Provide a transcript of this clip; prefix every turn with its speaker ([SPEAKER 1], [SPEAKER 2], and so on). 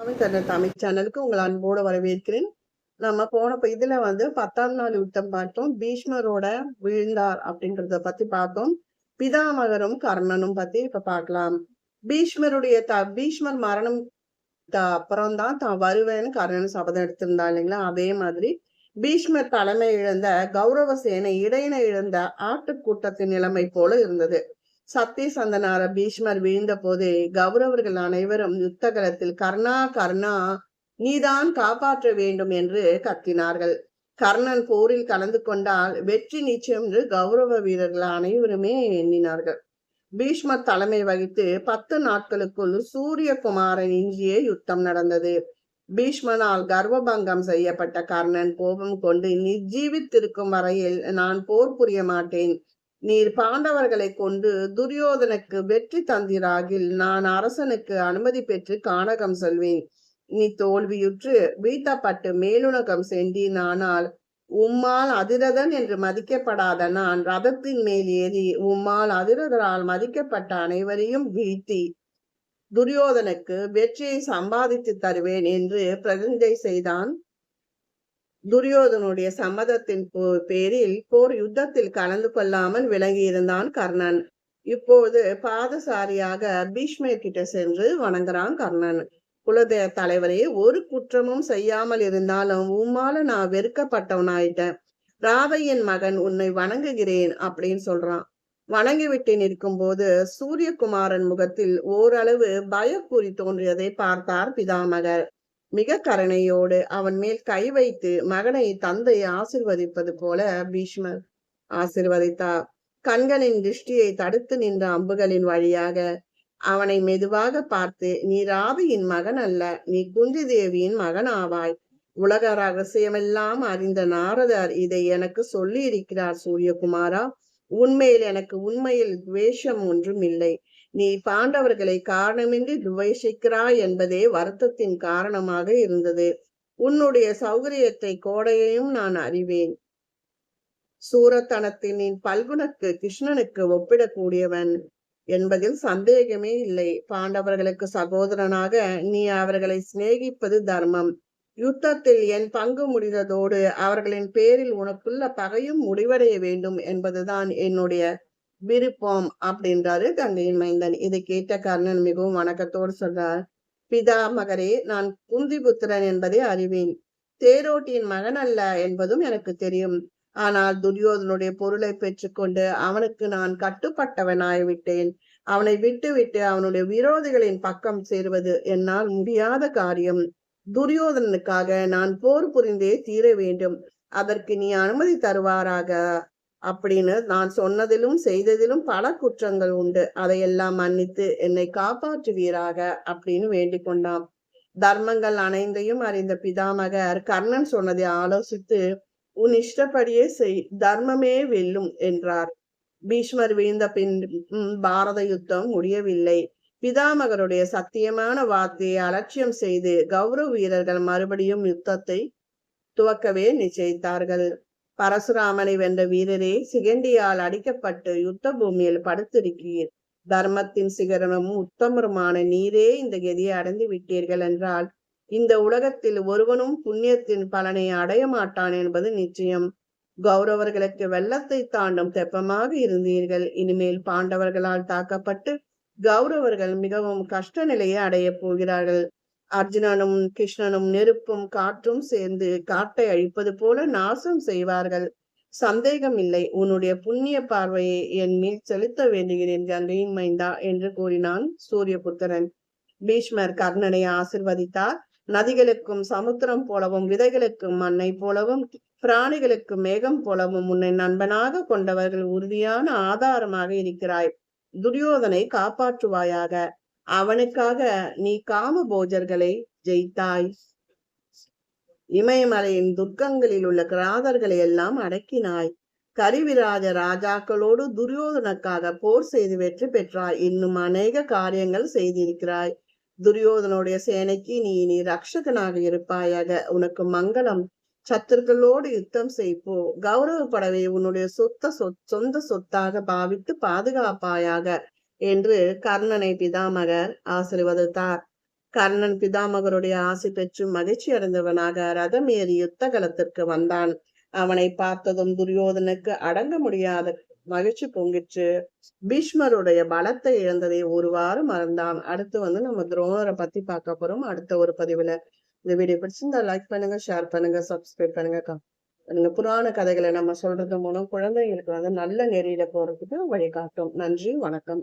[SPEAKER 1] தமிழ் சேனலுக்கு உங்களை அன்போடு வரவேற்கிறேன். நம்ம போன இதுல வந்து பத்தாம் நாள் யுத்தம் பார்த்தோம். பீஷ்மரோட விழுந்தார் அப்படின்றத பத்தி பார்த்தோம். பிதாமகரும் கர்ணனும் பத்தி இப்ப பார்க்கலாம். பீஷ்மருடைய த பீஷ்மர் மரணம் அப்புறம் தான் தான் வருவேன்னு கர்ணன் சபதம் எடுத்திருந்தா இல்லைங்களா? அதே மாதிரி பீஷ்மர் தலைமை இழந்த கௌரவ சேனை இடையினை இழந்த ஆட்டுக்கூட்டத்தின் நிலைமை போல இருந்தது. சத்தியசந்தனார பீஷ்மர் வீழ்ந்த போது கௌரவர்கள் அனைவரும் யுத்த கர்ணா கர்ணா நீதான் காப்பாற்ற வேண்டும் என்று கத்தினார்கள். கர்ணன் போரில் கலந்து கொண்டால் வெற்றி நிச்சயம் என்று கௌரவ வீரர்கள் அனைவருமே எண்ணினார்கள். பீஷ்மர் தலைமை வகித்து பத்து நாட்களுக்குள் சூரியகுமாரன் இஞ்சியே யுத்தம் நடந்தது. பீஷ்மனால் கர்வபங்கம் செய்யப்பட்ட கர்ணன் கோபம் கொண்டு நீ ஜீவித்திருக்கும் வரையில் நான் போர் புரிய மாட்டேன். நீர் பாண்டவர்களை கொண்டு துரியோதனுக்கு வெற்றி தந்திராகில் நான் அரசனுக்கு அனுமதி பெற்று கானகம் செல்வேன். நீ தோல்வியுற்று வீழ்த்தப்பட்டு மேலுணகம் சென்றீனானால் உம்மால் அதிரதன் என்று மதிக்கப்படாத நான் ரதத்தின் மேல் ஏறி உம்மால் அதிரதரால் மதிக்கப்பட்ட அனைவரையும் வீழ்த்தி துரியோதனுக்கு வெற்றியை சம்பாதித்து தருவேன் என்று பிரதிஞ்சை செய்தான். துரியோதனுடைய சம்மதத்தின் பேரில் போர் யுத்தத்தில் கலந்து கொள்ளாமல் விலகியிருந்தான் கர்ணன். இப்போது பாதசாரியாக பீஷ்மர் கிட்ட சென்று வணங்குறான் கர்ணன். குலதேவ தலைவரே ஒரு குற்றமும் செய்யாமல் இருந்தாலும் உம்மால நான் வெறுக்கப்பட்டவனாயிட்டேன். ராவையின் மகன் உன்னை வணங்குகிறேன் அப்படின்னு சொல்றான். வணங்கிவிட்டு நிற்கும் போது சூரியகுமாரன் முகத்தில் ஓரளவு பயக்குறி தோன்றியதை பார்த்தார் பிதாமகர். மிக கருணையோடு அவன் மேல் கை வைத்து மகனை தந்தை ஆசிர்வதிப்பது போல பீஷ்மர் ஆசிர்வதித்தார். கண்களின் திருஷ்டியை தடுத்து நின்ற அம்புகளின் வழியாக அவனை மெதுவாக பார்த்து நீ ராவியின் மகன் அல்ல நீ குந்தி தேவியின் மகன் ஆவாய். உலக ரகசியமெல்லாம் அறிந்த நாரதர் இதை எனக்கு சொல்லி இருக்கிறார் சூரியகுமாரா. உண்மையில் எனக்கு உண்மையில் துவேஷம் ஒன்றும் இல்லை. நீ பாண்டவர்களை காரணமின்றி துவேஷிக்கிறாய் என்பதே வருத்தத்தின் காரணமாக இருந்தது. உன்னுடைய சௌகரியத்தை கோடையையும் நான் அறிவேன். சூரத்தனத்தின் நீ பல்குணக்கு கிருஷ்ணனுக்கு ஒப்பிடக்கூடியவன் என்பதில் சந்தேகமே இல்லை. பாண்டவர்களுக்கு சகோதரனாக நீ அவர்களை சிநேகிப்பது தர்மம். யுத்தத்தில் என் பங்கு முடிந்ததோடு அவர்களின் பேரில் உனக்குள்ள பகையும் முடிவடைய வேண்டும் என்பதுதான் என்னுடைய விருப்பம் அப்படின்றாரு கங்கையின் மைந்தன். இதை கேட்ட கர்ணன் மிகவும் வணக்கத்தோடு சொல்றார் பிதா மகரே நான் குந்திபுத்திரன் என்பதை அறிவேன். தேரோட்டியின் மகன் அல்ல என்பதும் எனக்கு தெரியும். ஆனால் துரியோதனுடைய பொருளை பெற்றுக்கொண்டு அவனுக்கு நான் கட்டுப்பட்டவனாய்விட்டேன். அவனை விட்டுவிட்டு அவனுடைய விரோதிகளின் பக்கம் சேருவது என்னால் முடியாத காரியம். துரியோதனனுக்காக நான் போர் புரிந்தே தீர வேண்டும். அதற்கு நீ அனுமதி தருவாராக. அப்படின்னு நான் சொன்னதிலும் செய்ததிலும் பல குற்றங்கள் உண்டு. அதையெல்லாம் மன்னித்து என்னை காப்பாற்றுவீராக அப்படின்னு வேண்டிக் கொண்டான் தர்மங்கள் அனைந்தையும் அறிந்த பிதாமகர் கர்ணன் சொன்னதை ஆலோசித்து உன் இஷ்டப்படியே செய் தர்மமே வெல்லும் என்றார். பீஷ்மர் வீழ்ந்த பின் பாரத யுத்தம் முடியவில்லை. பிதாமகருடைய சத்தியமான வார்த்தையை அலட்சியம் செய்து கௌரவ வீரர்கள் மறுபடியும் யுத்தத்தை துவக்கவே நிச்சயித்தார்கள். பரசுராமனை வென்ற வீரரே சிகண்டியால் அடிக்கப்பட்டு யுத்த பூமியில் படுத்திருக்கிறீர். தர்மத்தின் சிகரமும் உத்தமருமான நீரே இந்த கதியை அடைந்து விட்டீர்கள் என்றால் இந்த உலகத்தில் ஒருவனும் புண்ணியத்தின் பலனை அடைய மாட்டான் என்பது நிச்சயம். கௌரவர்களுக்கு வெள்ளத்தை தாண்டும் தெப்பமாக இருந்தீர்கள். இனிமேல் பாண்டவர்களால் தாக்கப்பட்டு கௌரவர்கள் மிகவும் கஷ்ட நிலையை அடைய போகிறார்கள். அர்ஜுனனும் கிருஷ்ணனும் நெருப்பும் காற்றும் சேர்ந்து காட்டை அழிப்பது போல நாசம் செய்வார்கள். சந்தேகம் இல்லை உன்னுடைய புண்ணிய பார்வையை என் மேல் செலுத்த வேண்டுகிறேன் கங்கையின் மைந்தா என்று கூறினான் சூரியபுத்திரன். பீஷ்மர் கர்ணனை ஆசிர்வதித்தார். நதிகளுக்கும் சமுத்திரம் போலவும் விதைகளுக்கும் மண்ணை போலவும் பிராணிகளுக்கு மேகம் போலவும் உன்னை நண்பனாக கொண்டவர்கள் உறுதியான ஆதாரமாக இருக்கிறாய். துரியோதனை காப்பாற்றுவாயாக. அவனுக்காக நீ காம போஜர்களை ஜெயித்தாய். இமயமலையின் துர்க்கங்களில் உள்ள கிராதர்களை எல்லாம் அடக்கினாய். கரிவிராஜ ராஜாக்களோடு துரியோதனுக்காக போர் செய்து வெற்றி பெற்றாய். இன்னும் அநேக காரியங்கள் செய்திருக்கிறாய். துரியோதனுடைய சேனைக்கு நீ இனி ரக்ஷகனாக இருப்பாயாக. உனக்கு மங்களம். சத்துருக்களோடு யுத்தம் செய்ப்போ கௌரவப்படவே உன்னுடைய சொத்த சொத் சொந்த சொத்தாக பாவித்து பாதுகாப்பாயாக. என்று கர்ணனை பிதாமகர் ஆசிர்வதித்தார். கர்ணன் பிதாமகருடைய ஆசை பெற்று மகிழ்ச்சி அடைந்தவனாக ரதம் ஏறி யுத்த கலத்திற்கு வந்தான். அவனை பார்த்ததும் துரியோதனுக்கு அடங்க முடியாத மகிழ்ச்சி பொங்கிற்று. பீஷ்மருடைய பலத்தை இழந்ததை ஒருவாறு மறந்தான். அடுத்து வந்து நம்ம துரோணரை பத்தி பார்க்க போறோம். அடுத்த ஒரு பதிவுல இந்த வீடியோ பிடிச்சிருந்தா லைக் பண்ணுங்க ஷேர் பண்ணுங்க சப்ஸ்கிரைப் பண்ணுங்க பண்ணுங்க. புராண கதைகளை நம்ம சொல்றது மூலம் குழந்தைங்களுக்கு வந்து நல்ல நெறியில போறதுக்கு வழிகாட்டும். நன்றி வணக்கம்.